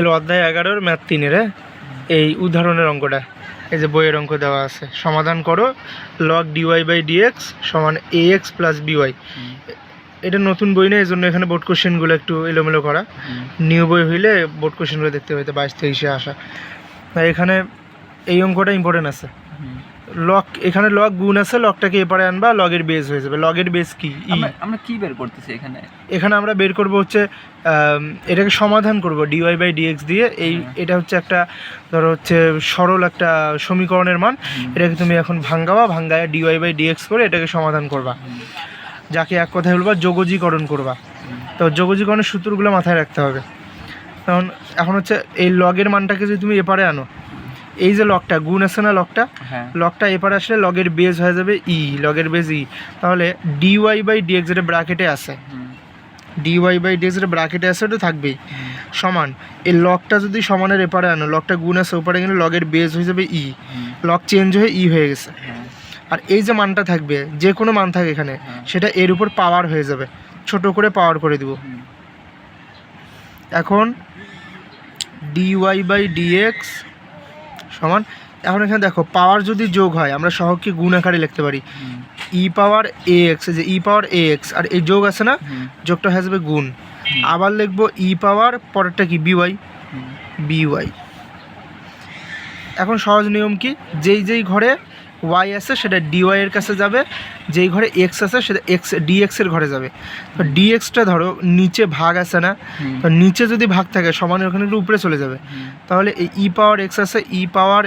এলো অধ্যায় এগারোর ম্যাথ তিনের এই উদাহরণের অঙ্কটা। এই যে বইয়ের অঙ্ক দেওয়া আছে। সমাধান করো। লগ ডিওয়াই বাই ডিএক্স সমান এ এক্স প্লাস বিওয়াই এটা নতুন বই না এই জন্য এখানে বোর্ড কোশ্চেনগুলো একটু এলোমেলো করা। নিউ বই হইলে বোর্ড কোশ্চেনগুলো দেখতে পেতে বাইশ তেইশে আসা। এখানে এই অঙ্কটা ইম্পর্টেন্ট আছে। লক এখানে লগ গুণ আছে লকটাকে এপারে আনবা লগের বেস হয়ে যাবে। লগের বেস কি? ই। আমরা আমরা কি বের করতেছি এখানে? এখানে আমরা বের করব হচ্ছে এটাকে সমাধান করব ডিওয়াই বাই ডিএক্স দিয়ে। এই এটা হচ্ছে একটা ধরো হচ্ছে সরল একটা সমীকরণের মান। এটাকে তুমি এখন ভাঙ্গাবা ভাঙ্গায় ডিওয়াই বাই ডিএক্স করে এটাকে সমাধান করবা। যাকে এক কথায় বলবা যোগজীকরণ করবা। তো যোগজীকরণের সূত্রগুলো মাথায় রাখতে হবে। কারণ এখন হচ্ছে এই লগের মানটাকে যদি তুমি এপারে আনো এই যে লকটা গুণ আছে না লগটা লকটা লগটা এপারে আসলে লগের বেজ হয়ে যাবে ই লগের বেজ ই তাহলে ডিওয়াই বাই ডিএক্স যেটা ব্র্যাকেটে আছে। ডিওয়াই বাই ডিএক্স যেটা ব্র্যাকেটে আছে ওটা থাকবেই। সমান। এই লকটা যদি সমানের এপারে আনো লকটা গুণ আছে ওপারে গেলে লগের বেজ হয়ে যাবে ই লক চেঞ্জ হয়ে ই হয়ে গেছে। হ্যাঁ, আর এই যে মানটা থাকবে যে কোনো মান থাকে এখানে হ্যাঁ। সেটা এর উপর পাওয়ার হয়ে যাবে। ছোট করে পাওয়ার করে দিব। এখন ডিওয়াই বাই ডিএক্স সমান। এখন এখানে দেখো পাওয়ার যদি যোগ হয় আমরা সহগকে গুণ আকারে লিখতে পারি। ই পাওয়ার এ এক্স যে ই পাওয়ার এ এক্স আর এই যোগ আছে না যোগটা হয়ে যাবে গুণ। আবার লিখব ই পাওয়ার পরেরটা কি বিওয়াই বিওয়াই এখন সহজ নিয়ম কি? যেই যেই ঘরে ওয়াই আছে সেটা ডিওয়াই এর কাছে যাবে। যেই ঘরে এক্স আছে সেটা এক্স ডিএক্স এর ঘরে যাবে। তো ডিএক্সটা ধরো নিচে ভাগ আছে না? তো নিচে যদি ভাগ থাকে সমানের ওখানে একটু উপরে চলে যাবে। তাহলে এই ই পাওয়ার এক্স আছে ই পাওয়ার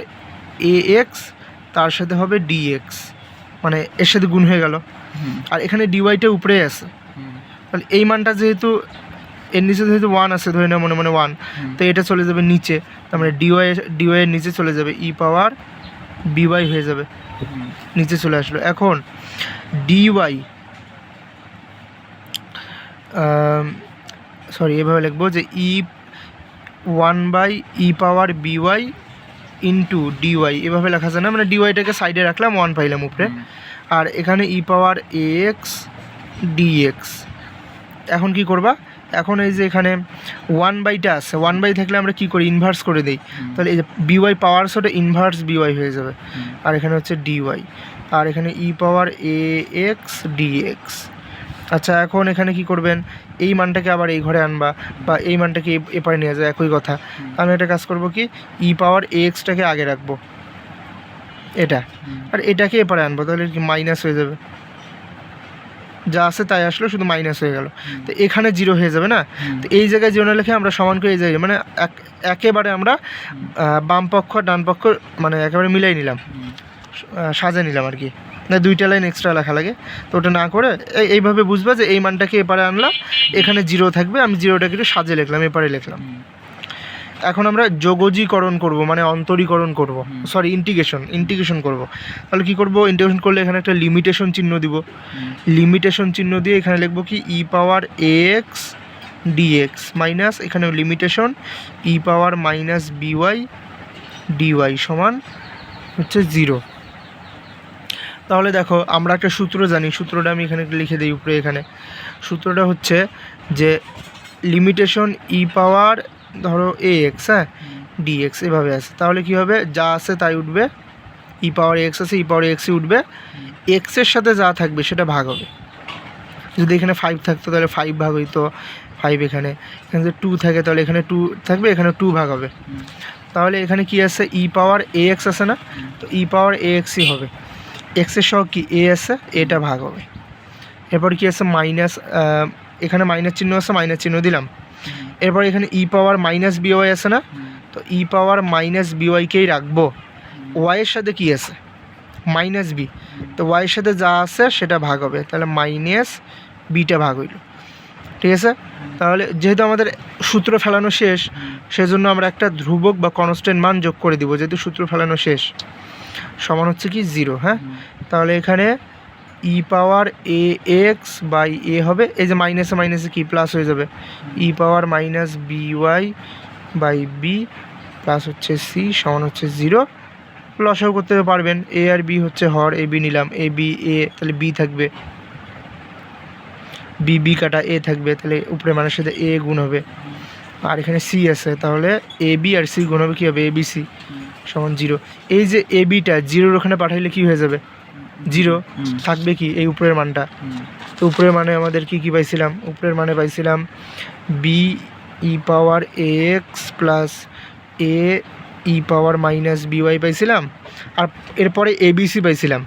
এ এক্স তার সাথে হবে ডিএক্স মানে এর সাথে গুণ হয়ে গেল। আর এখানে ডিওয়াইটা উপরে আছে। তাহলে এই মানটা যেহেতু এর নিচে যেহেতু ওয়ান আছে ধরে না মনে মনে ওয়ান তো এটা চলে যাবে নিচে। তার মানে ডিওয়াই ডিওয়াই এর নিচে চলে যাবে ই পাওয়ার বিওয়াই হয়ে যাবে। নিচে চলে আসলো। এখন ডিওয়াই সরি এভাবে লিখব যে e one by e power by into dy এভাবে লেখা যায় না? মানে ডিওয়াইটাকে সাইডে রাখলাম ওয়ান পাইলাম উপরে। আর এখানে ই পাওয়ার এক্স ডিএক্স এখন কি করবা? এখন এই যে এখানে ওয়ান বাইটা আছে ওয়ান বাই থাকলে আমরা কি করি? ইনভার্স করে দিই। তাহলে এই যে বিওয়াই পাওয়ার ওটা ইনভার্স বিওয়াই হয়ে যাবে। আর এখানে হচ্ছে ডিওয়াই আর এখানে ই পাওয়ার এ এক্স ডিএক্স আচ্ছা এখন এখানে কি করবেন? এই মানটাকে আবার এই ঘরে আনবা বা এই মানটাকে এপারে নিয়ে যায় একই কথা। আমি একটা কাজ করব কি? ই পাওয়ার এ এক্সটাকে আগে রাখব। এটা। আর এটাকে এপারে আনব তাহলে কি মাইনাস হয়ে যাবে। যা আছে তাই আসলো শুধু মাইনাস হয়ে গেল। তো এখানে জিরো হয়ে যাবে না? তো এই জায়গায় জিরো না লিখে আমরা সমান করে এই জায়গায় মানে এক- একেবারে আমরা বাম পক্ষ ডান পক্ষ মানে একেবারে মিলাই নিলাম। সাজা নিলাম আর কি। না দুইটা লাইন এক্সট্রা লেখা লাগে। তো ওটা না করে এই- এইভাবে বুঝবা যে এই মানটাকে এপারে আনলাম এখানে জিরো থাকবে আমি জিরোটাকে একটু সাজে লিখলাম এপারে লিখলাম। এখন আমরা যোগজীকরণ করব মানে অন্তরীকরণ করব। সরি ইন্টিগ্রেশন ইন্টিগ্রেশন করব। তাহলে কি করব? ইন্টিগ্রেশন করলে এখানে একটা লিমিটেশন চিহ্ন দিব। লিমিটেশন চিহ্ন দিয়ে এখানে লিখব কি e power x dx minus এখানে limitation e power minus by dy সমান হচ্ছে জিরো তাহলে দেখো আমরা একটা সূত্র জানি সূত্রটা আমি এখানে লিখে দিই উপরে এখানে। সূত্রটা হচ্ছে যে লিমিটেশন ই পাওয়ার ধরো এ এক্স হ্যাঁ? ডিএক্স এভাবে আছে। তাহলে কি হবে? যা আছে তাই উঠবে। ই পাওয়ার এক্স আছে ই পাওয়ার এক্সই উঠবে। এক্সের সাথে যা থাকবে সেটা ভাগ হবে। যদি এখানে ফাইভ থাকতো তাহলে ফাইভ ভাগ হইতো ফাইভ এখানে। এখানে যদি টু থাকে তাহলে এখানে টু থাকবে এখানে টু ভাগ হবে। তাহলে এখানে কি আছে? ই পাওয়ার এ এক্স আছে না? তো ই পাওয়ার এ এক্সই হবে। এক্সের সহ কি? এ আছে এটা ভাগ হবে। এরপর কি আছে? মাইনাস এখানে মাইনাস চিহ্ন আছে মাইনাস চিহ্ন দিলাম। এরপর এখানে ই পাওয়ার মাইনাস বিওয়াই আছে না? তো ই পাওয়ার মাইনাস বিওয়াইকেই রাখব? ওয়াইয়ের সাথে কি আছে? মাইনাস বি তো ওয়াইয়ের সাথে যা আছে সেটা ভাগ হবে। তাহলে মাইনাস বিটা ভাগ হইল। ঠিক আছে? তাহলে যেহেতু আমাদের সূত্র ফেলানো শেষ, সেজন্য আমরা একটা ধ্রুবক বা কনস্ট্যান্ট মান যোগ করে দিব, যেহেতু সূত্র ফেলানো শেষ। সমান হচ্ছে কি জিরো হ্যাঁ? তাহলে এখানে ই পাওয়ার এ এক্স বাই এ হবে, এই যে মাইনাসে মাইনাসে কি? প্লাস হয়ে যাবে। E power minus b y by b plus হচ্ছে সি সমান হচ্ছে জিরো লসাও করতে পারবেন। এ আর বি হচ্ছে হর এ বি নিলাম। এ বি এ তাহলে বি থাকবে। বি বি কাটা এ থাকবে, তাহলে উপরে মানের সাথে এ গুণ হবে। আর এখানে সি আছে, তাহলে এ বি আর সি গুণ হবে কী হবে? এ বি সি সমান জিরো এই যে এ বিটা জিরোর ওখানে পাঠাইলে কি হয়ে যাবে? জিরো থাকবে কি এই উপরের মানটা? তো উপরের মানে আমাদের কি কি পাইছিলাম? উপরের মানে পাইছিলাম b e power x plus a e power minus by পাইছিলাম। আর এরপরে এবিসি পাইছিলাম।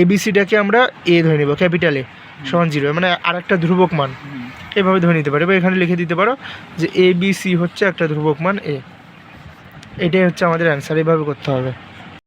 এবিসিটাকে আমরা এ ধরে নেব ক্যাপিটালে সমান জিরো মানে আরেকটা ধ্রুবক মান। এভাবে ধরে নিতে পারো। বা এখানে লিখে দিতে পারো যে এ বি সি হচ্ছে একটা ধ্রুবক মান এ এটাই হচ্ছে আমাদের অ্যান্সার এভাবে করতে হবে।